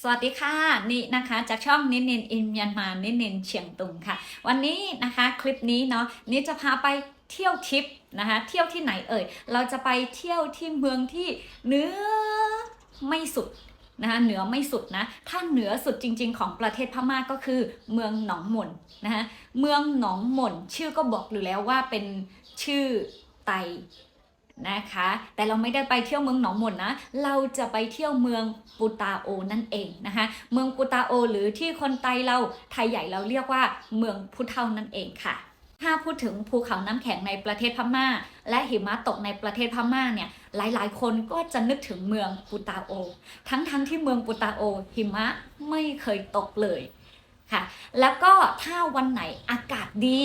สวัสดีค่ะนี่นะคะจากช่องนินนินอินเมียนมานินนินเชียงตุงค่ะ วันนี้นะคะคลิปนี้เนาะนี่จะพาไปเที่ยวทริปนะคะเที่ยวที่ไหนเอ่ยเราจะไปเที่ยวที่เมืองที่เหนือไม่สุดนะคะเหนือไม่สุดนะถ้าเหนือสุดจริง ๆ ของประเทศพม่าก็คือเมืองหนองหม่นนะคะเมืองหนองหม่นชื่อก็บอกอยู่แล้วว่าเป็นชื่อไต นะคะ แต่เราไม่ได้ไปเที่ยวเมืองหนองมนนะ เราจะไปเที่ยวเมืองปูตาโอนั่นเองนะคะ เมืองปูตาโอ หรือที่คนไทยเราไทยใหญ่เราเรียกว่าเมืองพุเท่านั่นเองค่ะ ถ้าพูดถึงภูเขาน้ำแข็งในประเทศพม่า และหิมะตกในประเทศพม่าเนี่ย หลายๆ คนก็จะนึกถึงเมืองปูตาโอ ทั้งๆทที่เมืองปูตาโอ หิมะไม่เคยตกเลยค่ะ แล้วก็ถ้าวันไหนอากาศดี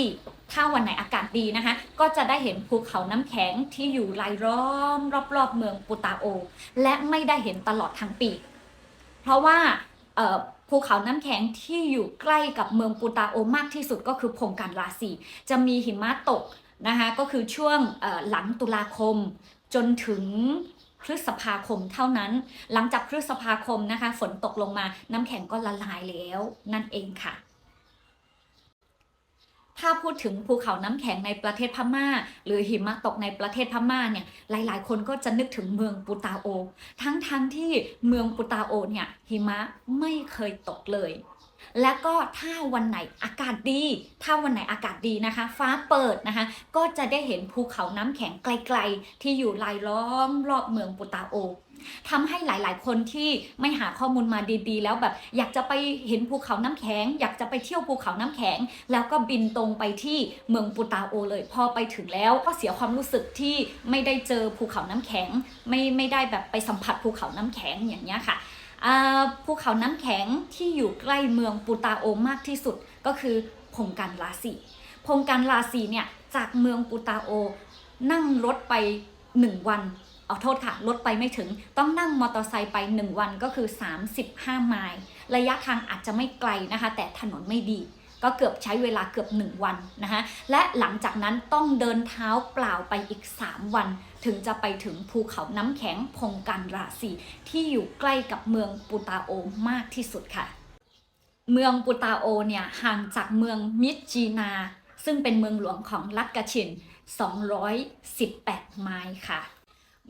ถ้าวันไหนอากาศดีนะคะ ก็จะได้เห็นภูเขาน้ำแข็งที่อยู่รายล้อมรอบๆเมืองปูตาโอ และไม่ได้เห็นตลอดทั้งปี เพราะว่าภูเขาน้ำแข็งที่อยู่ใกล้กับเมืองปูตาโอมากที่สุดก็คือพงการราศีจะมีหิมะตกนะคะก็คือช่วงหลังตุลาคมจนถึงพฤษภาคมเท่านั้น หลังจากพฤษภาคมนะคะ ฝนตกลงมาน้ำแข็งก็ละลายแล้วนั่นเองค่ะ ถ้าพูดถึงภูเขาน้ำแข็งในประเทศพม่า หรือหิมะตกในประเทศพม่าเนี่ยหลายๆ คนก็จะนึกถึงเมืองปูตาโอ ทั้งๆทที่เมืองปูตาโอเนี่ยหิมะไม่เคยตกเลย และก็ถ้าวันไหนอากาศดี ถ้าวันไหนอากาศดีนะคะ ฟ้าเปิดนะคะ ก็จะได้เห็นภูเขาน้ำแข็งไกลๆ ที่อยู่รายล้อมรอบเมืองปูตาโอ ทำให้หลาย ๆ คนที่ไม่หาข้อมูลมาดี ๆ แล้วแบบอยากจะไปเห็นภูเขาน้ำแข็ง อยากจะไปเที่ยวภูเขาน้ำแข็ง แล้วก็บินตรงไปที่เมืองปูตาโอเลย พอไปถึงแล้วก็เสียความรู้สึกที่ไม่ได้เจอภูเขาน้ำแข็ง ไม่ไม่ได้แบบไปสัมผัสภูเขาน้ำแข็งอย่างเงี้ยค่ะภูเขาน้ำแข็งที่อยู่ใกล้เมืองปูตาโอมากที่สุดก็คือพงการลาสีพงการลาสีเนี่ยจากเมืองปูตาโอ นั่งรถไป 1 วัน เอาโทษค่ะรถไปไม่ถึงต้องนั่งมอเตอร์ไซค์ไป 1 วันก็คือ 35 ไมล์ระยะทางอาจจะไม่ไกลนะคะ แต่ถนนไม่ดี ก็เกือบใช้เวลาเกือบ 1 วันนะคะและหลังจากนั้นต้องเดินเท้าเปล่าไปอีก 3 วัน ถึงจะไปถึงภูเขาน้ำแข็งพงกันราศีที่อยู่ใกล้กับเมืองปูตาโอมากที่สุดค่ะ เมืองปูตาโอเนี่ยห่างจากเมืองมิจีนา ซึ่งเป็นเมืองหลวงของรัฐกาชิน 218 ไมล์ค่ะ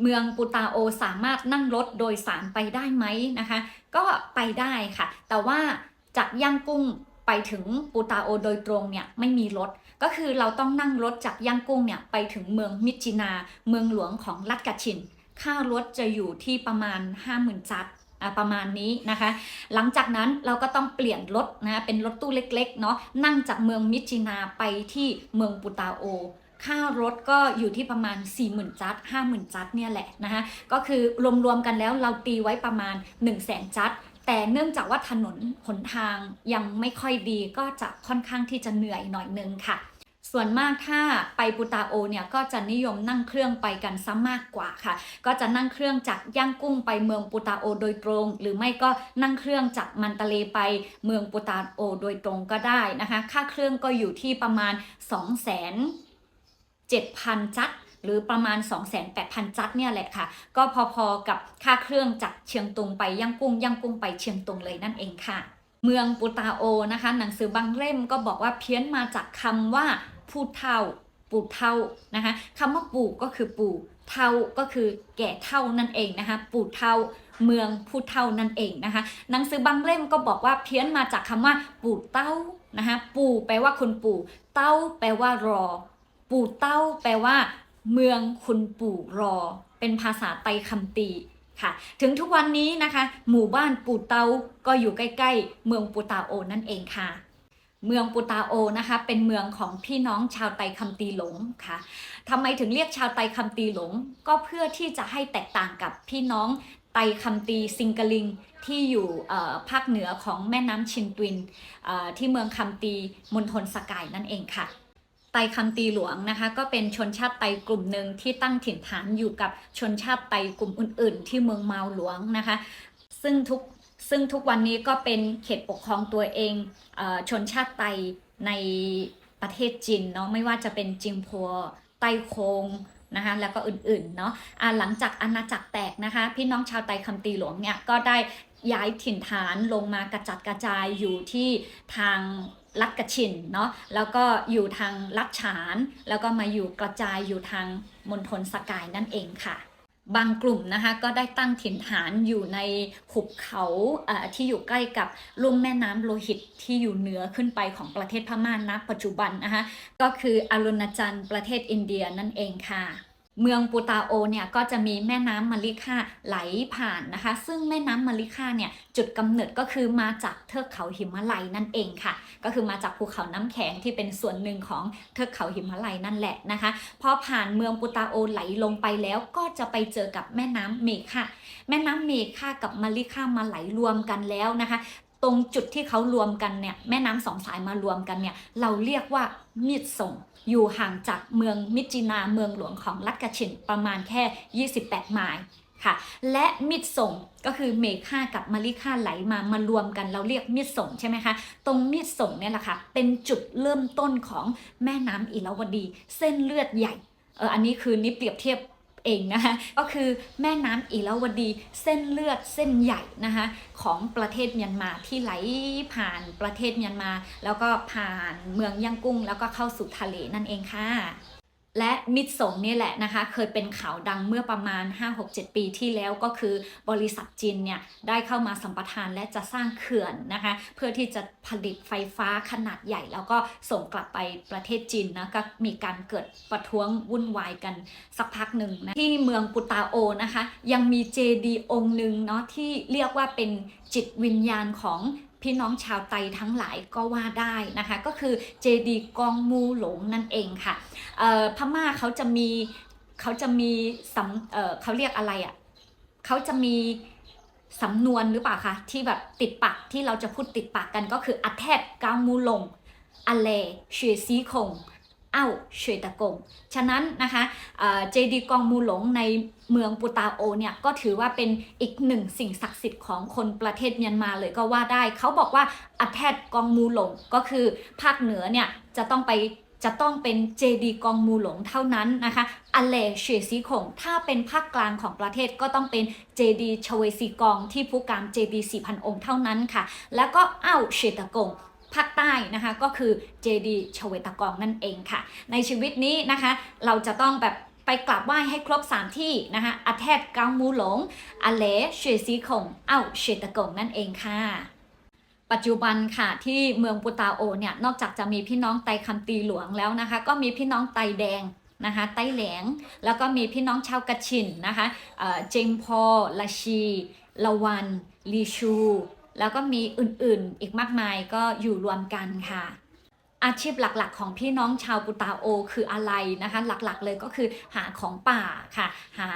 เมืองปูตาโอสามารถนั่งรถโดยสารไปได้ไหมนะคะ ก็ไปได้ค่ะ แต่ว่าจากย่างกุ้งไปถึงปูตาโอโดยตรงเนี่ยไม่มีรถ ก็คือเราต้องนั่งรถจากย่างกุ้งเนี่ยไปถึงเมืองมิจินา เมืองหลวงของรัฐกาชิน ค่ารถจะอยู่ที่ประมาณ 50,000จัดประมาณนี้นะคะ หลังจากนั้นเราก็ต้องเปลี่ยนรถนะเป็นรถตู้เล็กๆเนาะนั่งจากเมืองมิจินาไปที่เมืองปูตาโอ ค่ารถก็อยู่ที่ประมาณ 40,000 จัด 50,000 จัดเนี่ยแหละนะคะก็คือรวมๆกันแล้วเราตีไว้ประมาณ 1 0 0 0 0แสนจัด แต่เนื่องจากว่าถนนหนทางยังไม่ค่อยดีก็จะค่อนข้างที่จะเหนื่อยหน่อยนึงค่ะ ส่วนมากถ้าไปปูตาโอเนี่ยก็จะนิยมนั่งเครื่องไปกันซะมากกว่าค่ะ ก็จะนั่งเครื่องจากย่างกุ้งไปเมืองปูตาโอโดยตรง หรือไม่ก็นั่งเครื่องจากมันตะเลไปเมืองปูตาโอโดยตรงก็ได้นะคะ ค่าเครื่องก็อยู่ที่ประมาณ 2 0 0 0 0 7,000 จัดหรือประมาณ 28,000 จัดเนี่ยแหละค่ะ ก็พอๆกับค่าเครื่องจากเชียงตุงไปย่างกุ้งย่างกุ้งไปเชียงตุงเลยนั่นเองค่ะ เมืองปูตาโอนะคะ หนังสือบางเล่มก็บอกว่าเพี้ยนมาจากคำว่าผู้เท่าปู่เท่านะคะคำว่าปู่ก็คือปู่เท่าก็คือแก่เท่านั่นเองนะคะ ปู่เท่าเมืองผู้เท่านั่นเองนะคะ หนังสือบางเล่มก็บอกว่าเพี้ยนมาจากคำว่าปู่เต้านะคะปู่แปลว่าคุณปู่ เต้าแปลว่ารอ ปู่เต้าแปลว่า เมืองคุณปู่รอ เป็นภาษาไตคำตีค่ะ ถึงทุกวันนี้นะคะ หมู่บ้านปู่เต้าก็อยู่ใกล้ ๆ เมืองปูตาโอนั่นเองค่ะเมืองปูตาโอนะคะ เป็นเมืองของพี่น้องชาวไตคำตีหลงค่ะทำไมถึงเรียกชาวไตคำตีหลง ก็เพื่อที่จะให้แตกต่างกับพี่น้องไตคำตีซิงกลิงที่อยู่ภาคเหนือของแม่น้ำชินตวินที่เมืองคำตีมณฑลสกายนั่นเองค่ะ ตคำตีหลวงนะคะ ก็เป็นชนชาติไตกลุ่มหนึ่งที่ตั้งถิ่นฐานอยู่กับชนชาติไตกลุ่มอื่น ๆ ที่เมืองเมาหลวงนะคะ ซึ่งทุกซึ่งทุกวันนี้ก็เป็นเขตปกครองตัวเองอชนชาติไตในประเทศจีนเนาะไม่ว่าจะเป็นจิงพัวไต้คงนะคะแล้วก็อื่นๆเนาะอ่าหลังจากอาณาจักรแตกนะคะ พี่น้องชาวไตคำตีหลวงเนี่ยก็ได้ย้ายถิ่นฐานลงมากระจัดกระจายอยู่ที่ทาง ลัดกระชินเนาะแล้วก็อยู่ทางลัดฉาน แล้วก็มาอยู่กระจายอยู่ทางมณฑลสกายนั่นเองค่ะ บางกลุ่มนะคะก็ได้ตั้งถิ่นฐานอยู่ในหุบเขาที่อยู่ใกล้กับลุ่มแม่น้ำโลหิตที่อยู่เหนือขึ้นไปของประเทศพม่าณปัจจุบันนะคะก็คืออรุณจันทร์ประเทศอินเดียนั่นเองค่ะ เมืองปูตาโอเนี่ยก็จะมีแม่น้ำมาริค่าไหลผ่านนะคะ ซึ่งแม่น้ำมาริค่าเนี่ยจุดกำเนิดก็คือมาจากเทือกเขาหิมาลัยนั่นเองค่ะ ก็คือมาจากภูเขาน้ำแข็งที่เป็นส่วนหนึ่งของเทือกเขาหิมาลัยนั่นแหละนะคะพอผ่านเมืองปูตาโอไหลลงไปแล้วก็จะไปเจอกับแม่น้ำเมฆะแม่น้ำเมฆะกับมาริค่ามาไหลรวมกันแล้วนะคะ ตรงจุดที่เขารวมกันเนี่ยแม่น้ำสองสายมารวมกันเนี่ยเราเรียกว่ามิดส่งอยู่ห่างจากเมืองมิจินาเมืองหลวงของรัฐกาชินประมาณแค่ 28 ไมล์ค่ะ และมิดส่งก็คือเมฆากับมาริค่าไหลมามารวมกันเราเรียกมิดส่งใช่ไหมคะ ตรงมิดส่งเนี่ยแหละค่ะเป็นจุดเริ่มต้นของแม่น้ำอิราวดี เส้นเลือดใหญ่เอออันนี้คือนี่เปรียบเทียบ เองนะคะก็คือแม่น้ำอิราวดีเส้นเลือดเส้นใหญ่นะคะของประเทศเมียนมาที่ไหลผ่านประเทศเมียนมา แล้วก็ผ่านเมืองย่างกุ้ง แล้วก็เข้าสู่ทะเลนั่นเองค่ะ และมิตรสงเนี่ยแหละนะคะ เคยเป็นข่าวดังเมื่อประมาณ 5-6-7 ปีที่แล้วก็คือบริษัทจีนเนี่ยได้เข้ามาสัมปทานและจะสร้างเขื่อนนะคะ เพื่อที่จะผลิตไฟฟ้าขนาดใหญ่ แล้วก็ส่งกลับไปประเทศจีนนะก็มีการเกิดประท้วงวุ่นวายกันสักพักหนึ่งนะที่เมืองปุตาโอนะคะ ยังมีเจดีองค์หนึ่งเนาะที่เรียกว่าเป็นจิตวิญญาณของ พี่น้องชาวไตทั้งหลายก็ว่าได้นะคะ ก็คือเจดีกองมูหลงนั่นเองค่ะพม่าเขาจะมีเขาจะมีสำเเขาเรียกอะไรอะ่ะเขาจะมีสำนวนหรือเปล่าคะที่แบบติดปากที่เราจะพูดติดปากกันก็คืออัแทบกางมูลงอเลเชซีคง อ้าเชตะกง ฉะนั้นนะคะเจดีกองมูหลงในเมืองปูตาโอเนี่ยก็ถือว่าเป็นอีกหนึ่งสิ่งศักดิ์สิทธิ์ของคนประเทศเมียนมาเลยก็ว่าได้ เขาบอกว่าอัแทบกองมูหลงก็คือภาคเหนือเนี่ยจะต้องไปจะต้องเป็นเจดีกองมูหลงเท่านั้นนะคะอเลเชซีคง ถ้าเป็นภาคกลางของประเทศก็ต้องเป็นเจดีชเวซีกองที่ผู้การเจดี4,000องค์เท่านั้นค่ะ แล้วก็อ้าวเชตกง ภาคใต้นะคะก็คือเจดีชเวตากองนั่นเองค่ะ ในชีวิตนี้นะคะเราจะต้องแบบไปกราบไหว้ให้ครบ 3 ที่นะคะอาแทบกางมูหลงอเลเชซีคงเอ้าเชตกงนั่นเองค่ะปัจจุบันค่ะที่เมืองปุตาโอเนี่ยนอกจากจะมีพี่น้องไตคำตีหลวงแล้วนะคะ ก็มีพี่น้องไตแดงนะคะไตแหลง แล้วก็มีพี่น้องชาวกระชินนะคะเอ่อเจงพอลาชีละวันลีชู แล้วก็มีอื่นๆ อีกมากมายก็อยู่รวมกันค่ะ อาชีพหลักๆ ของพี่น้องชาวปุตาโอคืออะไรนะคะ หลักๆเลยก็คือหาของป่าค่ะ หา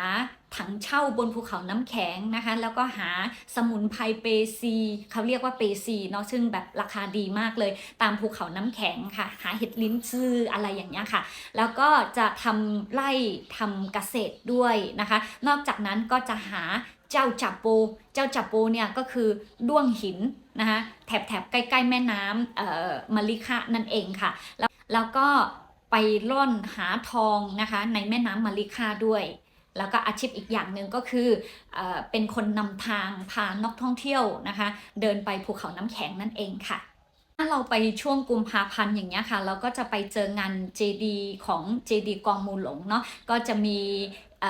ถังเช่าบนภูเขาน้ำแข็งนะคะ แล้วก็หาสมุนไพรเปซีเขาเรียกว่าเปซีเนาะซึ่งแบบราคาดีมากเลย ตามภูเขาน้ำแข็งค่ะ หาเห็ดลิ้นจืออะไรอย่างเงี้ยค่ะ แล้วก็จะทำไร่ทำเกษตรด้วยนะคะ นอกจากนั้นก็จะหา เจ้าจับโป เจ้าจับโปเนี่ยก็คือด้วงหินนะคะแถบแถบใกล้ๆแม่น้ำเอ่อมาริคะนั่นเองค่ะ แล้วแล้วก็ไปร่อนหาทองนะคะในแม่น้ำมาริคะด้วยแล้วก็อาชีพอีกอย่างหนึ่งก็คือเออเป็นคนนำทางพานักท่องเที่ยวนะคะ เดินไปภูเขาน้ำแข็งนั่นเองค่ะ ถ้าเราไปช่วงกุมภาพันธ์อย่างเงี้ยค่ะ เราก็จะไปเจองานเจดีของเจดีกองมูหลงเนาะก็จะมีเ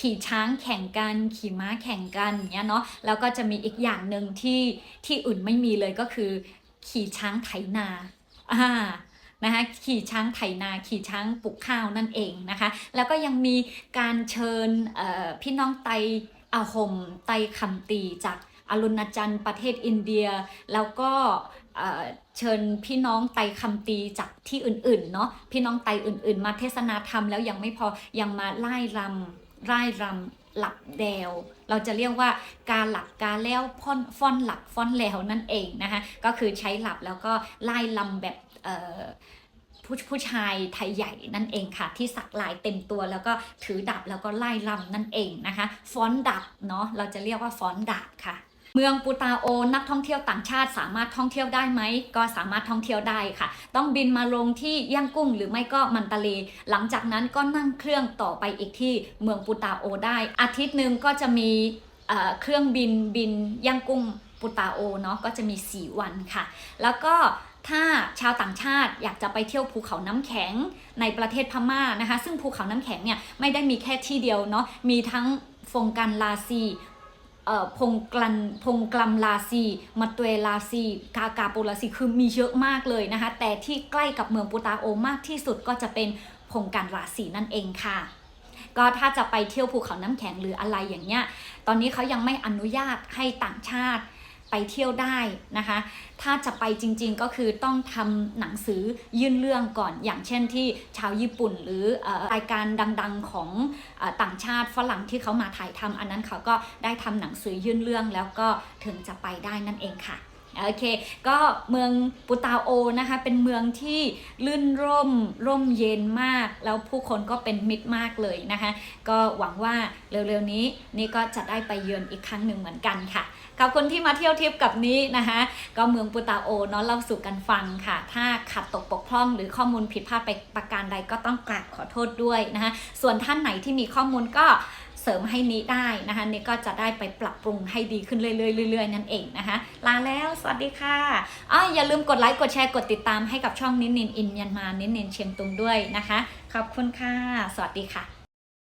ขี่ช้างแข่งกัน ขี่ม้าแข่งกันเงี้ยเนาะแล้วก็จะมีอีกอย่างหนึ่งที่ที่อื่นไม่มีเลยก็คือ ขี่ช้างไถนาอ่านะคะขี่ช้างไถนาขี่ช้างปลูกข้าวนั่นเองนะคะ แล้วก็ยังมีการเชิญพี่น้องไตอาหมไตคำตีจากอรุณจันทร์ประเทศอินเดีย แล้วก็เอ่อเชิญพี่น้องไตคำตีจากที่อื่นๆเนาะพี่น้องไตอื่นๆ มาเทศนาธรรมแล้วยังไม่พอยังมาไล่รำ ไล่รำหลับแดว เราจะเรียกว่าการหลับการแล้วพ่อนฟ้อนหลับฟ้อนแล้วนั่นเองนะคะก็คือใช้หลับแล้วก็ไล่ลำแบบผู้ผู้ชายไทยใหญ่นั่นเองค่ะ ที่สักลายเต็มตัวแล้วก็ถือดาบแล้วก็ไล่ลำนั่นเองนะคะฟ้อนดาบเนาะเราจะเรียกว่าฟ้อนดาบค่ะ เมืองปูตาโอ นักท่องเที่ยวต่างชาติสามารถท่องเที่ยวได้ไหม ก็สามารถท่องเที่ยวได้ค่ะ ต้องบินมาลงที่ย่างกุ้งหรือไม่ก็มันตาเลหลังจากนั้นก็นั่งเครื่องต่อไปอีกที่เมืองปูตาโอได้ อาทิตย์หนึ่งก็จะมีเเครื่องบินบินย่างกุ้งปูตาโอเนาะก็จะมี 4 วันค่ะ แล้วก็ถ้าชาวต่างชาติอยากจะไปเที่ยวภูเขาน้ำแข็งในประเทศพม่านะคะ ซึ่งภูเขาน้ำแข็งเนี่ยไม่ได้มีแค่ที่เดียวเนาะมีทั้งฟงกันลาซี พงกลันพงกลัมลาซีมาตเวลาซีกากาโปลาซีคือมีเยอะมากเลยนะคะ แต่ที่ใกล้กับเมืองปูตาโอมากที่สุดก็จะเป็นพงกันลาซีนั่นเองค่ะก็ถ้าจะไปเที่ยวภูเขาน้ำแข็งหรืออะไรอย่างเงี้ย ตอนนี้เขายังไม่อนุญาตให้ต่างชาติ ไปเที่ยวได้นะคะ ถ้าจะไปจริงๆก็คือต้องทำหนังสือยื่นเรื่องก่อน อย่างเช่นที่ชาวญี่ปุ่น หรืออรายการดังๆของอต่างชาติฝรั่งที่เขามาถ่ายทำอันนั้นเขาก็ได้ทำหนังสือยื่นเรื่องแล้วก็ถึงจะไปได้นั่นเองค่ะ โอเค ก็เมืองปูตาโอนะคะ เป็นเมืองที่ลื่นร่มร่มเย็นมาก แล้วผู้คนก็เป็นมิตรมากเลยนะคะ ก็หวังว่าเร็วๆนี้นี่ก็จะได้ไปเยือนอีกครั้งหนึ่งเหมือนกันค่ะขอบคุณที่มาเที่ยวทริปกับนี้นะคะ ก็เมืองปูตาโอเนาะเล่าสู่กันฟังค่ะ ถ้าขัดตกบกพร่องหรือข้อมูลผิดพลาดไปประการใดก็ต้องกราบขอโทษด้วยนะคะส่วนท่านไหนที่มีข้อมูลก็ เสริมให้นี้ได้นะคะนี่ก็จะได้ไปปรับปรุงให้ดีขึ้นเรื่อยๆเรื่อยๆนั่นเองนะคะลาแล้ว สวัสดีค่ะอ๋ออย่าลืมกดไลค์กดแชร์กดติดตามให้กับช่องนินนินอินยันมานินนินเชียงตุงด้วยนะคะ ขอบคุณค่ะ สวัสดีค่ะ